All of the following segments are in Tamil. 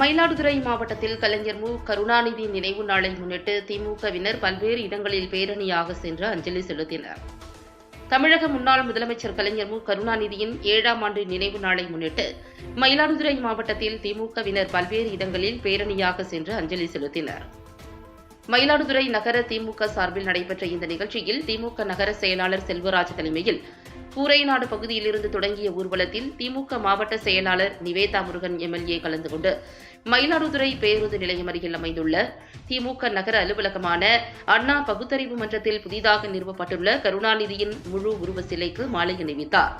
மயிலாடுதுறை மாவட்டத்தில் கலைஞர் மு. கருணாநிதி நினைவு நாளை முன்னிட்டு திமுகவினர் பல்வேறு இடங்களில் பேரணியாக சென்று அஞ்சலி செலுத்தினர். தமிழக முன்னாள் முதலமைச்சர் கலைஞர் மு. கருணாநிதியின் ஏழாம் ஆண்டு நினைவு நாளை முன்னிட்டு மயிலாடுதுறை மாவட்டத்தில் திமுகவினர் பல்வேறு இடங்களில் பேரணியாக சென்று அஞ்சலி செலுத்தினர். மயிலாடுதுறை நகர திமுக சார்பில் நடைபெற்ற இந்த நிகழ்ச்சியில் திமுக நகர செயலாளர் செல்வராஜ் தலைமையில் கூரைநாடு பகுதியிலிருந்து தொடங்கிய ஊர்வலத்தில் திமுக மாவட்ட செயலாளர் நிவேதா முருகன் எம்எல்ஏ கலந்து கொண்டு மயிலாடுதுறை பேருந்து நிலையம் அருகில் அமைந்துள்ள திமுக நகர அலுவலகமான அண்ணா பகுத்தறிவு மன்றத்தில் புதிதாக நிறுவப்பட்டுள்ள கருணாநிதியின் முழு உருவ சிலைக்கு மாலை அணிவித்தார்.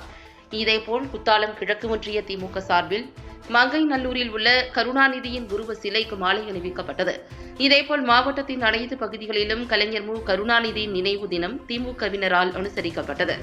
இதேபோல் குத்தாலம் கிழக்கு ஒன்றிய திமுக சார்பில் மங்கை நல்லூரில் உள்ள கருணாநிதியின் உருவ சிலைக்கு மாலை அணிவிக்கப்பட்டது. இதேபோல் மாவட்டத்தின் அனைத்து பகுதிகளிலும் கலைஞர் மு. கருணாநிதி நினைவு தினம் திமுகவினரால் அனுசரிக்கப்பட்டது.